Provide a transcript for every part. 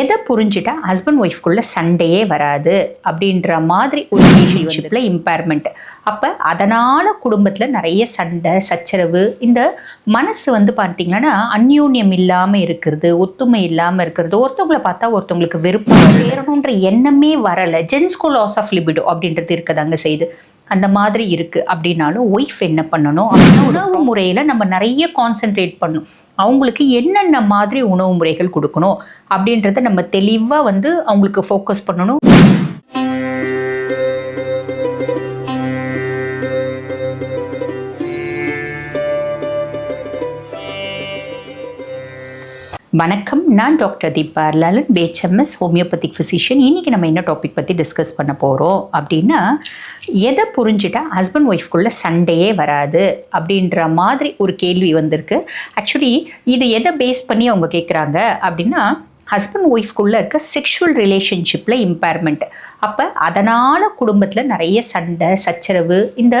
எதை புரிஞ்சுட்டா ஹஸ்பண்ட் ஒய்ஃப்குள்ள சண்டையே வராது அப்படின்ற மாதிரி ஒரு ரிலேஷன்ஷிப்பில் இம்பேர்மெண்ட் அப்போ அதனால் குடும்பத்தில் நிறைய சண்டை சச்சரவு இந்த மனசு வந்து பார்த்தீங்கன்னா அந்யோன்யம் இல்லாமல் இருக்கிறது ஒத்துமை இல்லாமல் இருக்கிறது. ஒருத்தவங்களை பார்த்தா ஒருத்தவங்களுக்கு விருப்பம் சேரணுன்ற எண்ணமே வரலை. ஜென்ஸ்கோ லாஸ் ஆஃப் லிபிடோ அப்படின்றது இருக்கதாங்க செய்யுது. அந்த மாதிரி இருக்குது அப்படின்னாலும் ஒய்ஃப் என்ன பண்ணணும் அப்படின்னா உணவு முறையில் நம்ம நிறைய கான்சென்ட்ரேட் பண்ணணும். அவங்களுக்கு என்னென்ன மாதிரி உணவு முறைகள் கொடுக்கணும் அப்படின்றத நம்ம தெளிவாக வந்து அவங்களுக்கு ஃபோக்கஸ் பண்ணணும். வணக்கம். நான் doctor Deepa Arlalan BHMS homeopathic physician இன்றைக்கி நம்ம என்ன டாபிக் பற்றி டிஸ்கஸ் பண்ண போகிறோம் அப்படின்னா எதை புரிஞ்சுட்டா ஹஸ்பண்ட் ஒய்ஃப்குள்ளே சண்டையே வராது அப்படின்ற மாதிரி ஒரு கேள்வி வந்திருக்கு. ஆக்சுவலி இது எதை பேஸ் பண்ணி அவங்க கேட்குறாங்க அப்படின்னா ஹஸ்பண்ட் ஒய்ஃப்குள்ளே இருக்க செக்ஷுவல் ரிலேஷன்ஷிப்பில் இம்பேர்மெண்ட் அப்போ அதனால் குடும்பத்தில் நிறைய சண்டை சச்சரவு இந்த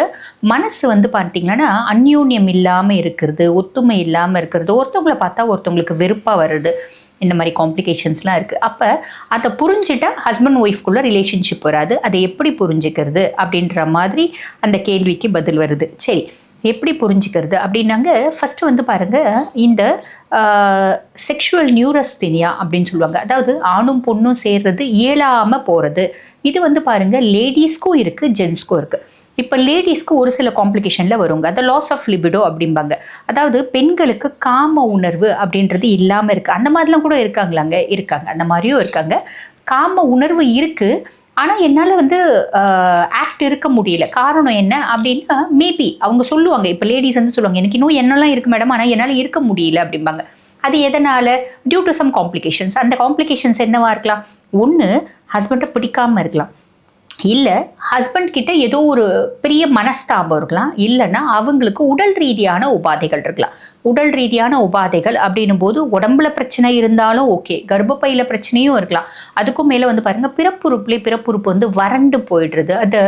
மனசு வந்து பார்த்திங்கன்னா அந்யூன்யம் இல்லாமல் இருக்கிறது ஒத்துமை இல்லாமல் இருக்கிறது. ஒருத்தவங்களை பார்த்தா ஒருத்தவங்களுக்கு வெறுப்பாக வருது. இந்த மாதிரி காம்ப்ளிகேஷன்ஸ்லாம் இருக்குது அப்போ அதை புரிஞ்சுட்டா ஹஸ்பண்ட் ஒய்ஃப்குள்ளே ரிலேஷன்ஷிப் வராது. அதை எப்படி புரிஞ்சுக்கிறது அப்படின்ற மாதிரி அந்த கேள்விக்கு பதில் வருது. சரி. எப்படி புரிஞ்சுக்கிறது அப்படின்னாங்க ஃபஸ்ட்டு வந்து பாருங்கள் இந்த செக்ஷுவல் நியூரஸ்தினியா அப்படின்னு சொல்லுவாங்க. அதாவது ஆணும் பொண்ணும் சேர்றது இயலாமல் போகிறது இது வந்து பாருங்கள் லேடிஸ்க்கும் இருக்குது ஜென்ஸ்க்கும் இருக்குது இப்போ லேடிஸ்க்கு ஒரு சில காம்ப்ளிகேஷனில் வருங்க. அந்த லாஸ் ஆஃப் லிபிடோ அப்படிம்பாங்க. அதாவது பெண்களுக்கு காம உணர்வு அப்படின்றது இல்லாமல் இருக்குது அந்த மாதிரிலாம் கூட இருக்காங்களாங்க? இருக்காங்க. அந்த மாதிரியும் இருக்காங்க. காம உணர்வு இருக்குது ஆனால் என்னால் வந்து ஆக்ட் இருக்க முடியல. காரணம் என்ன அப்படின்னா மேபி அவங்க சொல்லுவாங்க இப்போ லேடிஸ் வந்து சொல்லுவாங்க எனக்கு இன்னும் என்னெல்லாம் இருக்குது மேடம் ஆனால் என்னால் இருக்க முடியல அப்படிம்பாங்க. அது எதனால்? டியூ டு சம் காம்ப்ளிகேஷன்ஸ் அந்த காம்ப்ளிகேஷன்ஸ் என்னவா இருக்கலாம்? ஒன்று ஹஸ்பண்டை பிடிக்காமல் இருக்கலாம். இல்லை ஹஸ்பண்ட் கிட்ட ஏதோ ஒரு பெரிய மனஸ்தாபம் இருக்கலாம். இல்லைன்னா அவங்களுக்கு உடல் ரீதியான உபாதைகள் இருக்கலாம். உடல் ரீதியான உபாதைகள் அப்படின்னும் போது உடம்புல பிரச்சனை இருந்தாலும் ஓகே கர்ப்பப்பையில் பிரச்சனையும் இருக்கலாம். அதுக்கும் மேலே வந்து பாருங்கள் பிறப்புறுப்புலேயே பிறப்புறுப்பு வந்து வறண்டு போயிடுறது. அது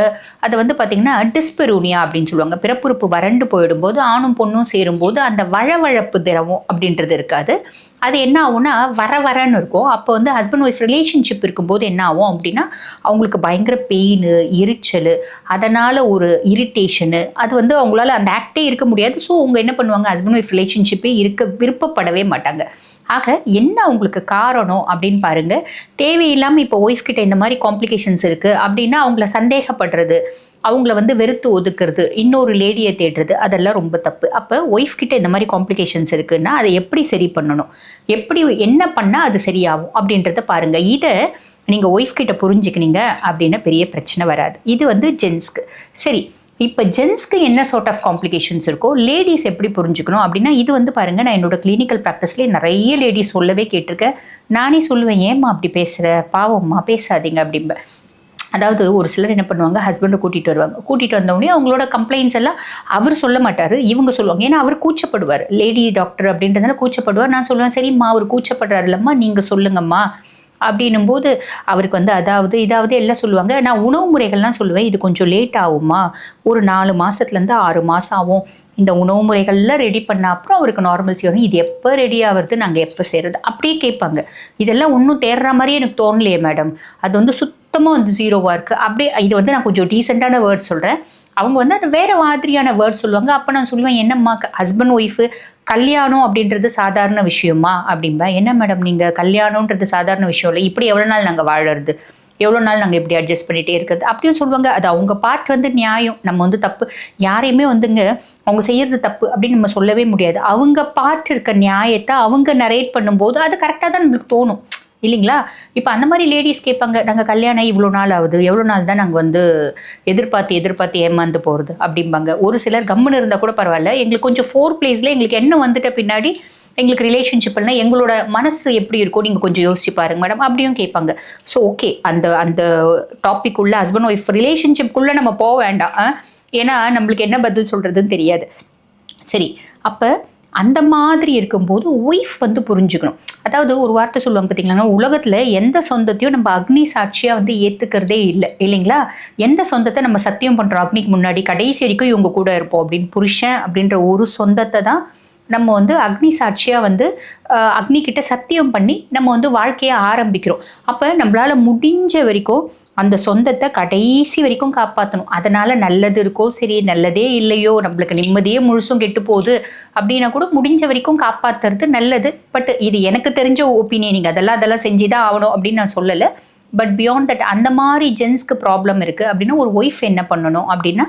அதை வந்து பார்த்திங்கன்னா டிஸ்பெரூனியா அப்படின்னு சொல்லுவாங்க. பிறப்புறுப்பு வறண்டு போயிடும்போது ஆணும் பொண்ணும் சேரும்போது அந்த வழவழப்பு திரவம் அப்படின்றது இருக்காது. அது என்ன ஆகும்னா வர வரன்னு இருக்கும். அப்போ வந்து ஹஸ்பண்ட் ஒய்ஃப் ரிலேஷன்ஷிப் இருக்கும்போது என்ன ஆகும் அப்படின்னா அவங்களுக்கு பயங்கர பெயின் எரிச்சல் அதனால் ஒரு இரிட்டேஷனு அது வந்து அவங்களால அந்த ஆக்டே இருக்க முடியாது. ஸோ அவங்க என்ன பண்ணுவாங்க? ஹஸ்பண்ட் ஒய்ஃப் ரிலேஷன்ஷிப்பே இருக்க விருப்பப்படவே மாட்டாங்க. ஆக என்ன அவங்களுக்கு காரணம் அப்படின்னு பாருங்கள் தேவையில்லாமல் இப்போ ஒய்ஃப் கிட்ட இந்த மாதிரி காம்ப்ளிகேஷன்ஸ் இருக்குது அப்படின்னா அவங்கள சந்தேகப்படுறது அவங்கள வந்து வெறுத்து ஒதுக்குறது இன்னொரு லேடியை தேடுறது அதெல்லாம் ரொம்ப தப்பு. அப்போ ஒய்ஃப் கிட்ட இந்த மாதிரி காம்ப்ளிகேஷன்ஸ் இருக்குன்னா அதை எப்படி சரி பண்ணணும்? எப்படி என்ன பண்ணால் அது சரியாகும் அப்படின்றத பாருங்கள் இதை நீங்கள் ஒய்ஃப் கிட்ட புரிஞ்சுக்கினீங்க அப்படின்னா பெரிய பிரச்சனை வராது. இது வந்து ஜென்ஸ்க்கு சரி இப்போ ஜென்ஸ்க்கு என்ன சார்ட் ஆஃப் காம்ப்ளிகேஷன்ஸ் இருக்கோ லேடிஸ் எப்படி புரிஞ்சுக்கணும் அப்படின்னா இது வந்து பாருங்கள் நான் என்னோடய கிளினிக்கல் ப்ராக்டிஸ்லேயே நிறைய லேடிஸ் சொல்லவே கேட்டிருக்கேன். நானே சொல்லுவேன் ஏம்மா அப்படி பேசுகிற பாவம்மா பேசாதீங்க அப்படிம்பேன் அதாவது ஒரு சிலர் என்ன பண்ணுவாங்க ஹஸ்பண்டை கூட்டிகிட்டு வருவாங்க. கூட்டிகிட்டு வந்தோடனே அவங்களோட கம்ப்ளைண்ட்ஸ் எல்லாம் அவர் சொல்ல மாட்டார் இவங்க சொல்லுவாங்க. ஏன்னா அவர் கூச்சப்படுவார். லேடி டாக்டர் அப்படின்றதுனால கூச்சப்படுவார். நான் சொல்லுவேன் சரிம்மா அவர் கூச்சப்படுறாருல்லம்மா நீங்கள் சொல்லுங்கம்மா. அப்படின்னும் போது அவருக்கு வந்து அதாவது இதாவது எல்லாம் சொல்லுவாங்க நான் உணவு முறைகள்லாம் சொல்லுவேன் இது கொஞ்சம் லேட் ஆகுமா ஒரு நாலு மாதத்துலேருந்து ஆறு மாதம் ஆகும். இந்த உணவு முறைகள்லாம் ரெடி பண்ண அப்புறம் அவருக்கு நார்மல்சி வரும். இது எப்போ ரெடி ஆகிறது நாங்கள் எப்போ செய்கிறது அப்படியே கேட்பாங்க. இதெல்லாம் ஒன்றும் தேடுற மாதிரியே எனக்கு தோணலையே மேடம் அது வந்து சுத்தமாக வந்து ஜீரோவாக இருக்குது அப்படியே இது வந்து நான் கொஞ்சம் டீசெண்டான வேர்ட் சொல்கிறேன் அவங்க வந்து அது வேறு மாதிரியான வேர்ட் சொல்லுவாங்க. அப்போ நான் சொல்லுவேன் என்னம்மா ஹஸ்பண்ட் ஒய்ஃபு கல்யாணம் அப்படின்றது சாதாரண விஷயமா? அப்படிம்பா. என்ன மேடம் நீங்கள் கல்யாணன்றது சாதாரண விஷயம் இல்லை. இப்படி எவ்வளோ நாள் நாங்கள் வாழறது? எவ்வளோ நாள் நாங்கள் இப்படி அட்ஜஸ்ட் பண்ணிகிட்டே இருக்கிறது? அப்படியும் சொல்லுவாங்க. அது அவங்க பார்ட் வந்து நியாயம். நம்ம வந்து தப்பு. யாரையுமே வந்துங்க அவங்க செய்கிறது தப்பு அப்படின்னு நம்ம சொல்லவே முடியாது. அவங்க பார்ட் இருக்க நியாயத்தை அவங்க நரேட் பண்ணும்போது அது கரெக்டாக தான் நம்மளுக்கு தோணும். இல்லைங்களா? இப்போ அந்த மாதிரி லேடிஸ் கேட்பாங்க நாங்கள் கல்யாணம் இவ்வளோ நாள் ஆகுது எவ்வளோ நாள் தான் நாங்கள் வந்து எதிர்பார்த்து எதிர்பார்த்து ஏமாந்து போகிறது அப்படிம்பாங்க. ஒரு சிலர் கம்முன்னு இருந்தால் கூட பரவாயில்ல. எங்களுக்கு கொஞ்சம் ஃபோர் பிளேஸில் எங்களுக்கு என்ன வந்துட்ட பின்னாடி எங்களுக்கு ரிலேஷன்ஷிப்னா எங்களோட மனசு எப்படி இருக்கோ நீங்கள் கொஞ்சம் யோசிச்சு பாருங்க மேடம் அப்படியும் கேட்பாங்க. ஸோ ஓகே அந்த அந்த டாபிக் உள்ள ஹஸ்பண்ட் ஒய்ஃப் ரிலேஷன்ஷிப்குள்ளே நம்ம போக வேண்டாம். ஏன்னா நம்மளுக்கு என்ன பதில் சொல்கிறதுன்னு தெரியாது. சரி. அப்போ அந்த மாதிரி இருக்கும்போது ஒய்ஃப் வந்து புரிஞ்சுக்கணும். அதாவது ஒரு வார்த்தை சொல்லுவாங்க பார்த்தீங்களா உலகத்தில் எந்த சொந்தத்தையும் நம்ம அக்னி சாட்சியாக வந்து ஏற்றுக்கிறதே இல்லை இல்லைங்களா? எந்த சொந்தத்தை நம்ம சத்தியம் பண்ணுறோம் அக்னிக்கு முன்னாடி கடைசி வரைக்கும் இவங்க கூட இருப்போம் அப்படின்னு புருஷன் அப்படின்ற ஒரு சொந்தத்தை தான் நம்ம வந்து அக்னி சாட்சியாக வந்து அஹ், அக்னி கிட்ட சத்தியம் பண்ணி நம்ம வந்து வாழ்க்கையை ஆரம்பிக்கிறோம். அப்போ நம்மளால் முடிஞ்ச வரைக்கும் அந்த சொந்தத்தை கடைசி வரைக்கும் காப்பாற்றணும் அதனால் நல்லது இருக்கோ சரி நல்லதே இல்லையோ நம்மளுக்கு நிம்மதியே முழுசும் கெட்டு போகுது அப்படின்னா கூட முடிஞ்ச வரைக்கும் காப்பாற்றுறது நல்லது. பட் இது எனக்கு தெரிஞ்ச ஒப்பீனியன் நீங்கள் அதெல்லாம் அதெல்லாம் செஞ்சு தான் ஆகணும் அப்படின்னு நான் சொல்லலை. பட் பியாண்ட் தட் அந்த மாதிரி ஜென்ஸ்க்கு ப்ராப்ளம் இருக்குது அப்படின்னா ஒரு ஒய்ஃப் என்ன பண்ணணும் அப்படின்னா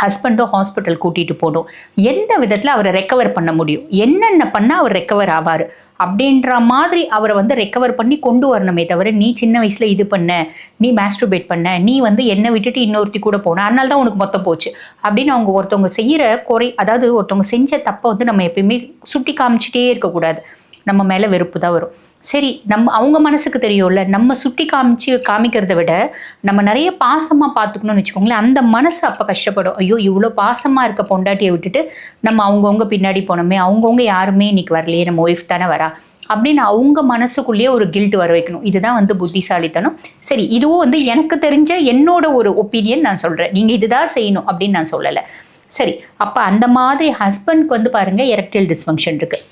ஹஸ்பண்டோ ஹாஸ்பிட்டல் கூட்டிகிட்டு போகணும். எந்த விதத்தில் அவரை ரெக்கவர் பண்ண முடியும்? என்னென்ன பண்ணால் அவர் ரெக்கவர் ஆவார்? அப்படின்ற மாதிரி அவரை வந்து ரெக்கவர் பண்ணி கொண்டு வரணுமே தவிர நீ சின்ன வயசில் இது பண்ண நீ மாஸ்ட்ருபேட் பண்ண நீ வந்து என்னை விட்டுட்டு இன்னொருத்தி கூட போன அதனால தான் உனக்கு மொத்தம் போச்சு. அப்படின்னு அவங்க ஒருத்தவங்க செய்கிற குறை அதாவது ஒருத்தவங்க செஞ்ச தப்பை வந்து நம்ம எப்பயுமே சுட்டி காமிச்சிட்டே இருக்கக்கூடாது. நம்ம மேலே வெறுப்பு தான் வரும். சரி நம்ம அவங்க மனசுக்கு தெரியும்ல நம்ம சுட்டி காமிச்சு காமிக்கிறத விட நம்ம நிறைய பாசமாக பார்த்துக்கணும்னு வச்சுக்கோங்களேன் அந்த மனசு அப்போ கஷ்டப்படும். ஐயோ இவ்வளோ பாசமாக இருக்க பொண்டாட்டியை விட்டுட்டு நம்ம அவங்கவுங்க பின்னாடி போனோமே அவங்கவுங்க யாருமே இன்னைக்கு வரலையே நம்ம ஒய்ஃப் தானே வரா அப்படின்னு அவங்க மனசுக்குள்ளேயே ஒரு கில்ட் வர வைக்கணும். இதுதான் வந்து புத்திசாலித்தனம். சரி இதுவும் வந்து எனக்கு தெரிஞ்ச என்னோட ஒரு ஒப்பீனியன் நான் சொல்கிறேன் நீங்கள் இதுதான் செய்யணும் அப்படின்னு நான் சொல்லலை. சரி அப்போ அந்த மாதிரி ஹஸ்பண்ட்க்கு வந்து பாருங்கள் எரக்டைல் டிஸ்ஃபங்க்ஷன் இருக்குது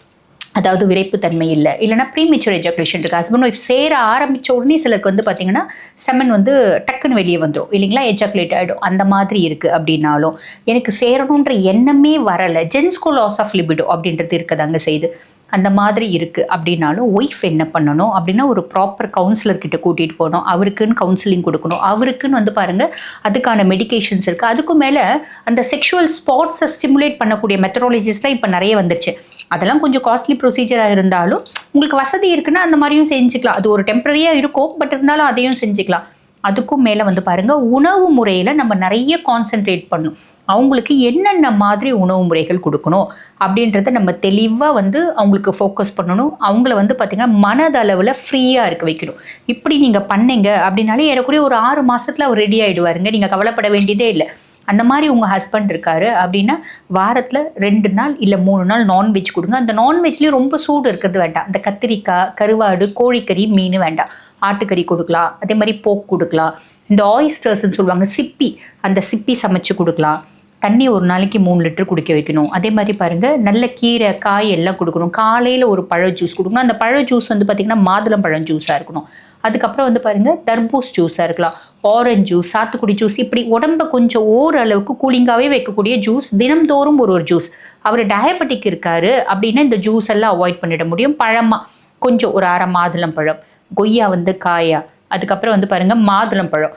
அதாவது விரைப்புத்தன்மை இல்லை. இல்லைனா ப்ரீமெச்சூர் எஜாகுலேஷன் இருக்குது ஹஸ்பண்ட் ஒய்ஃப் சேர ஆரம்பித்த உடனே சிலருக்கு வந்து பார்த்தீங்கன்னா செமன் வந்து டக்குன்னு வெளியே வந்துடும் இல்லைங்களா? எஜாகுலேட் ஆகிடும் அந்த மாதிரி இருக்குது அப்படின்னாலும். எனக்கு சேரணுன்ற எண்ணமே வரலை. ஜென்ஸ்கோ லாஸ் ஆஃப் லிபிடோ அப்படின்றது இருக்கதாங்க செய்யுது. அந்த மாதிரி இருக்குது அப்படின்னாலும் ஒய்ஃப் என்ன பண்ணணும்? அப்படின்னா ஒரு ப்ராப்பர் கவுன்சிலர் கிட்ட கூட்டிகிட்டு போகணும். அவருக்குன்னு கவுன்சிலிங் கொடுக்கணும். அவருக்குன்னு வந்து பாருங்கள் அதுக்கான மெடிகேஷன்ஸ் இருக்குது அதுக்கும் மேலே அந்த செக்ஷுவல் ஸ்பாட்ஸை ஸ்டிமுலேட் பண்ணக்கூடிய மெத்தடாலஜிஸ்லாம் இப்போ நிறைய வந்துருச்சு. அதெல்லாம் கொஞ்சம் காஸ்ட்லி ப்ரொசீஜராக இருந்தாலும் உங்களுக்கு வசதி இருக்குன்னா அந்த மாதிரியும் செஞ்சுக்கலாம். அது ஒரு டெம்பரரியாக இருக்கும் பட் இருந்தாலும் அதையும் செஞ்சுக்கலாம். அதுக்கும் மேலே வந்து பாருங்கள் உணவு முறையில் நம்ம நிறைய கான்சென்ட்ரேட் பண்ணணும். அவங்களுக்கு என்னென்ன மாதிரி உணவு முறைகள் கொடுக்கணும் அப்படின்றத நம்ம தெளிவாக வந்து அவங்களுக்கு ஃபோக்கஸ் பண்ணணும். அவங்கள வந்து பார்த்திங்கன்னா மனதளவில் ஃப்ரீயாக இருக்க வைக்கணும். இப்படி நீங்கள் பண்ணீங்க அப்படின்னாலே ஏறக்குறைய ஒரு ஆறு மாதத்தில் அவர் ரெடி ஆகிடுவாருங்க நீங்கள் கவலைப்பட வேண்டியதே இல்லை. அந்த மாதிரி உங்கள் ஹஸ்பண்ட் இருக்காரு அப்படின்னா வாரத்தில் ரெண்டு நாள் இல்லை மூணு நாள் நான்வெஜ் கொடுங்க. அந்த நான்வெஜ்லேயும் ரொம்ப சூடு இருக்கிறது வேண்டாம். அந்த கத்திரிக்காய் கருவாடு கோழிக்கறி மீன் வேண்டாம். ஆட்டுக்கறி கொடுக்கலாம். அதே மாதிரி போக் கொடுக்கலாம். இந்த ஆயிஸ்டர்ஸ்ன்னு சொல்லுவாங்க சிப்பி. அந்த சிப்பி சமைச்சு கொடுக்கலாம். தண்ணி ஒரு நாளைக்கு மூணு லிட்டர் குடிக்க வைக்கணும். அதே மாதிரி பாருங்கள் நல்ல கீரை காய் எல்லாம் கொடுக்கணும். காலையில் ஒரு பழ ஜூஸ் கொடுக்கணும். அந்த பழ ஜூஸ் வந்து பார்த்திங்கன்னா மாதுளம்பழம் ஜூஸாக இருக்கணும். அதுக்கப்புறம் வந்து பாருங்கள் தர்பூஸ் ஜூஸாக இருக்கலாம் ஆரஞ்சு ஜூஸ் சாத்துக்குடி ஜூஸ் இப்படி உடம்ப கொஞ்சம் ஓரளவுக்கு கூலிங்காகவே வைக்கக்கூடிய ஜூஸ் தினம்தோறும் ஒரு ஒரு ஜூஸ் அவர் டயபெட்டிக் இருக்காரு அப்படின்னா இந்த ஜூஸ் எல்லாம் அவாய்ட் பண்ணிட முடியும். பழமாக கொஞ்சம் ஒரு அரை மாதுளம் பழம் கொய்யா வந்து காயா அதுக்கப்புறம் வந்து பாருங்கள் மாதுளம் பழம்.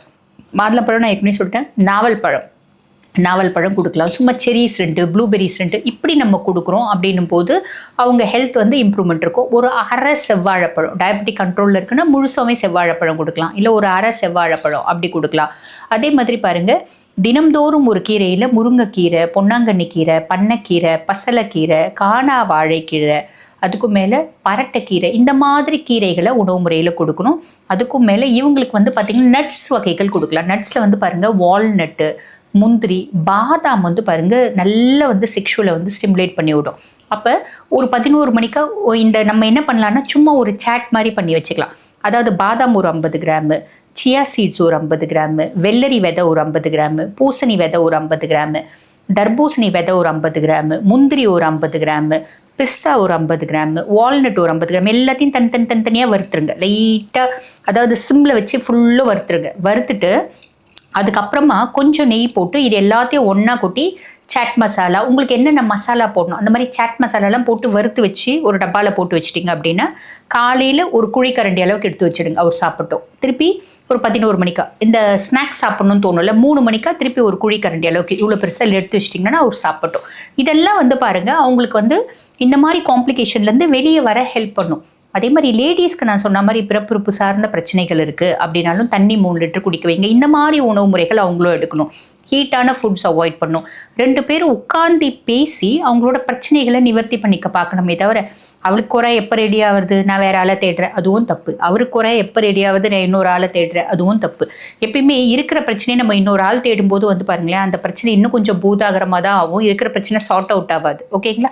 மாதுளம் பழம் நான் ஏற்கனவே சொல்லிட்டேன் நாவல் பழம். நாவல் பழம் கொடுக்கலாம். சும்மா செரிஸ் ரெண்டு ப்ளூபெரிஸ் ரெண்டு இப்படி நம்ம கொடுக்குறோம் அப்படின்னும் போது அவங்க ஹெல்த் வந்து இம்ப்ரூவ்மெண்ட் இருக்கும். ஒரு அரை செவ்வாழைப்பழம் டயபெட்டிக் கண்ட்ரோலில் இருக்குன்னா முழுசாவே செவ்வாழைப்பழம் கொடுக்கலாம். இல்லை ஒரு அரை செவ்வாழைப்பழம் அப்படி கொடுக்கலாம். அதே மாதிரி பாருங்கள் தினம்தோறும் ஒரு கீரையில் முருங்கைக்கீரை பொன்னாங்கண்ணி கீரை பண்ணைக்கீரை பசலைக்கீரை காணா வாழைக்கீரை அதுக்கும் மேலே பரட்டைக்கீரை இந்த மாதிரி கீரைகளை உணவு முறையில் கொடுக்கணும். அதுக்கும் மேலே இவங்களுக்கு வந்து பார்த்திங்கன்னா நட்ஸ் வகைகள் கொடுக்கலாம். நட்ஸில் வந்து பாருங்கள் வால்நட்டு முந்திரி பாதாம் வந்து பாருங்க நல்லா வந்து செக்ஷுவலை வந்து ஸ்டிமுலேட் பண்ணி விடும். அப்போ ஒரு பதினோரு மணிக்கா இந்த நம்ம என்ன பண்ணலாம்னா சும்மா ஒரு சேட் மாதிரி பண்ணி வச்சுக்கலாம். அதாவது பாதாம் ஒரு ஐம்பது கிராமு சியா சீட்ஸ் ஒரு ஐம்பது கிராமு வெள்ளரி விதை ஒரு ஐம்பது கிராமு பூசணி விதை ஒரு ஐம்பது கிராமு தர்பூசணி விதை ஒரு ஐம்பது கிராமு முந்திரி ஒரு ஐம்பது கிராமு பிஸ்தா ஒரு ஐம்பது கிராம் வால்நட் ஒரு ஐம்பது கிராம் எல்லாத்தையும் தனி தனி தனித்தனியாக வறுத்துருங்க. லைட்டாக அதாவது சிம்மில் வச்சு ஃபுல்லாக வறுத்துருங்க. வறுத்துட்டு அதுக்கப்புறமா கொஞ்சம் நெய் போட்டு இது எல்லாத்தையும் ஒன்றா கொட்டி சாட் மசாலா உங்களுக்கு என்னென்ன மசாலா போடணும்? அந்த மாதிரி சாட் மசாலாலாம் போட்டு வறுத்து வச்சு ஒரு டப்பாவில் போட்டு வச்சிட்டிங்க அப்படின்னா காலையில் ஒரு குழிக்கரண்டி அளவுக்கு எடுத்து வச்சிடுங்க அவர் சாப்பிட்டோம். திருப்பி ஒரு பதினோரு மணிக்கா. இந்த ஸ்நாக்ஸ் சாப்பிட்ணும்னு தோணும்ல மூணு மணிக்கா திருப்பி ஒரு குழிக்கரண்டி அளவுக்கு இவ்வளோ பெருசாக எடுத்து வச்சிட்டிங்கன்னா அவர் சாப்பிட்டோம். இதெல்லாம் வந்து பாருங்கள் அவங்களுக்கு வந்து இந்த மாதிரி காம்ப்ளிகேஷன்லேருந்து வெளியே வர ஹெல்ப் பண்ணும். அதே மாதிரி லேடிஸ்க்கு நான் சொன்ன மாதிரி பிறப்புறுப்பு சார்ந்த பிரச்சனைகள் இருக்குது அப்படின்னாலும் தண்ணி மூணு லிட்டர் குடிக்க வைங்க. இந்த மாதிரி உணவு முறைகள் அவங்களும் எடுக்கணும். ஹீட்டான ஃபுட்ஸ் அவாய்ட் பண்ணணும். ரெண்டு பேரும் உட்காந்து பேசி அவங்களோட பிரச்சனைகளை நிவர்த்தி பண்ணிக்க பார்க்கணுமே தவிர அவளுக்கு குறை எப்போ ரெடி ஆகுறது? நான் வேற ஆளை தேடுறேன். அதுவும் தப்பு. அவருக்கு குறை எப்போ ரெடி ஆகுது? நான் இன்னொரு ஆளை தேடுறேன். அதுவும் தப்பு. எப்பயுமே இருக்கிற பிரச்சனையை நம்ம இன்னொரு ஆள் தேடும்போது வந்து பாருங்களேன் அந்த பிரச்சனை இன்னும் கொஞ்சம் பூதாகரமாக தான் ஆகும். இருக்கிற பிரச்சனை சார்ட் அவுட் ஆகாது. ஓகேங்களா